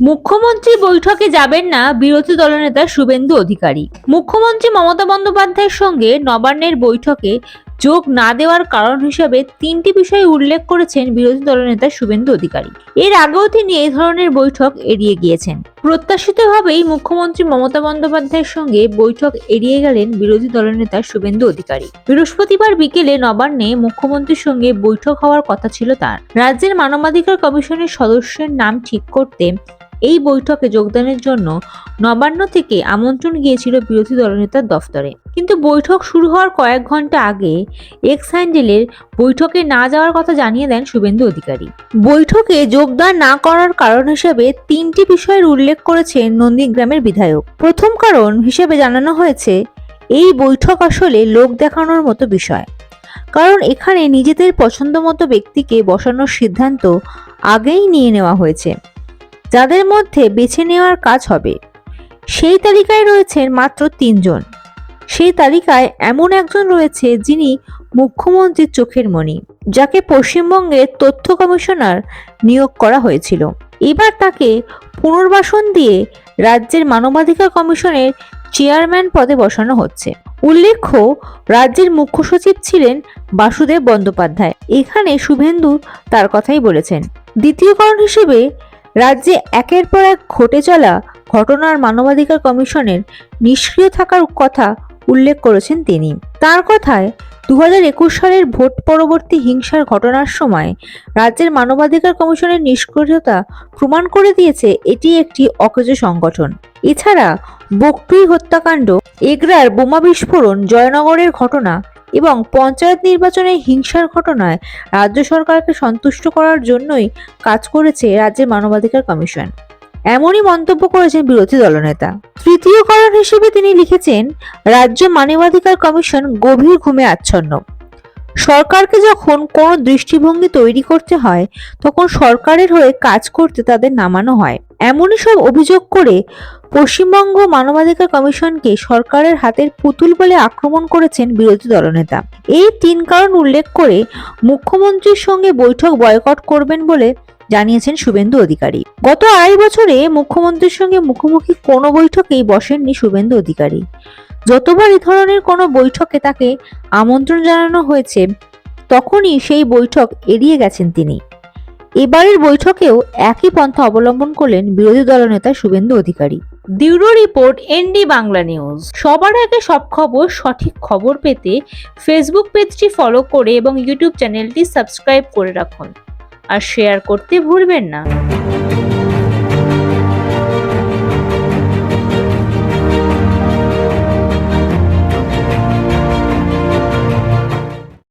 মুখ্যমন্ত্রী বৈঠকে যাবেন না বিরোধী দলনেতা শুভেন্দু অধিকারী। মুখ্যমন্ত্রী মমতা বন্দ্যোপাধ্যায়ের সঙ্গে নবান্নের বৈঠকে যোগ না দেওয়ার কারণ হিসেবে তিনটি বিষয় উল্লেখ করেছেন বিরোধী দলনেতা শুভেন্দু অধিকারী। এর আগেও তিনি এই ধরনের বৈঠক এড়িয়ে গিয়েছেন। প্রত্যাশিতভাবেই মুখ্যমন্ত্রী মমতা বন্দ্যোপাধ্যায়ের সঙ্গে বৈঠক এড়িয়ে গেলেন বিরোধী দলনেতা শুভেন্দু অধিকারী। বৃহস্পতিবার বিকেলে নবান্নে মুখ্যমন্ত্রীর সঙ্গে বৈঠক হওয়ার কথা ছিল তার। রাজ্যের মানবাধিকার কমিশনের সদস্যের নাম ঠিক করতে এই বৈঠকে যোগদানের জন্য নবান্ন থেকে আমন্ত্রণ গিয়েছিল বিরোধী দলনেতার দফতরে। কিন্তু বৈঠক শুরু হওয়ার কয়েক ঘণ্টা আগে এক্স হ্যান্ডেলের বৈঠকে না যাওয়ার কথা জানিয়ে দেন শুভেন্দু অধিকারী। বৈঠকে যোগদান না করার কারণ হিসেবে তিনটি বিষয়ের উল্লেখ করেছেন নন্দীগ্রামের বিধায়ক। প্রথম কারণ হিসেবে জানানো হয়েছে, এই বৈঠক আসলে লোক দেখানোর মতো বিষয়। কারণ এখানে নিজেদের পছন্দ মতো ব্যক্তিকে বসানোর সিদ্ধান্ত আগেই নিয়ে নেওয়া হয়েছে। যাদের মধ্যে বেছে নেওয়ার কাজ হবে। সেই তালিকায় রয়েছেন মাত্র তিনজন। সেই তালিকায় এমন একজন রয়েছে যিনি মুখ্যমন্ত্রীর চোখের মণি যাকে পশ্চিমবঙ্গের তথ্য কমিশনার নিয়োগ করা হয়েছিল। এবার তাকে পুনর্বাসন দিয়ে রাজ্যের মানবাধিকার কমিশনের চেয়ারম্যান পদে বসানো হচ্ছে। উল্লেখ্য, রাজ্যের মুখ্য সচিব ছিলেন বাসুদেব বন্দ্যোপাধ্যায়। এখানে শুভেন্দু তার কথাই বলেছেন। দ্বিতীয় কারণ হিসেবে রাজ্যে একের পর এক ঘটে চলা ঘটনার মানবাধিকার কমিশনের নিষ্ক্রিয় থাকার কথা উল্লেখ করেছেন তিনি। তার কথায় দু হাজার একুশ সালের ভোট পরবর্তী হিংসার ঘটনার সময় রাজ্যের মানবাধিকার কমিশনের নিষ্ক্রিয়তা প্রমাণ করে দিয়েছে এটি একটি অকেজ সংগঠন। এছাড়া বকটুই হত্যাকাণ্ড, এগরার বোমা বিস্ফোরণ, জয়নগরের ঘটনা এবং পঞ্চায়েত নির্বাচনে হিংসার ঘটনায় রাজ্য সরকারকে সন্তুষ্ট করার জন্যই কাজ করেছে রাজ্যের মানবাধিকার কমিশন। এমনই মন্তব্য করেছেন বিরোধী দলনেতা। তৃতীয় কারণ হিসেবে তিনি লিখেছেন, রাজ্য মানবাধিকার কমিশন গভীর ঘুমে আচ্ছন্ন। সরকারকে যখন কোনো দৃষ্টিভঙ্গি তৈরি করতে হয়, তখন সরকারের হয়ে কাজ করতে তাদের নামানো হয়। এমনই সব অভিযোগ করে পশ্চিমবঙ্গ মানবাধিকার কমিশনকে সরকারের হাতের পুতুল বলে আক্রমণ করেছেন বিরোধী দলনেতা। এই তিন কারণ উল্লেখ করে মুখ্যমন্ত্রীর সঙ্গে বৈঠক বয়কট করবেন বলে জানিয়েছেন শুভেন্দু অধিকারী। গত আড়াই বছরে মুখ্যমন্ত্রীর সঙ্গে মুখোমুখি কোনো বৈঠকেই বসেননি শুভেন্দু অধিকারী। যতবার এই ধরনের কোনো বৈঠকে তাকে আমন্ত্রণ জানানো হয়েছে, তখনই সেই বৈঠক এড়িয়ে গেছেন তিনি। এবারের বৈঠকেও একই পন্থা অবলম্বন করলেন বিরোধী দলনেতা শুভেন্দু অধিকারী। দিউরো রিপোর্ট, এনডি বাংলা নিউজ। সবার আগে সব খবর, সঠিক খবর পেতে ফেসবুক পেজটি ফলো করে এবং ইউটিউব চ্যানেলটি সাবস্ক্রাইব করে রাখুন। আর শেয়ার করতে ভুলবেন না।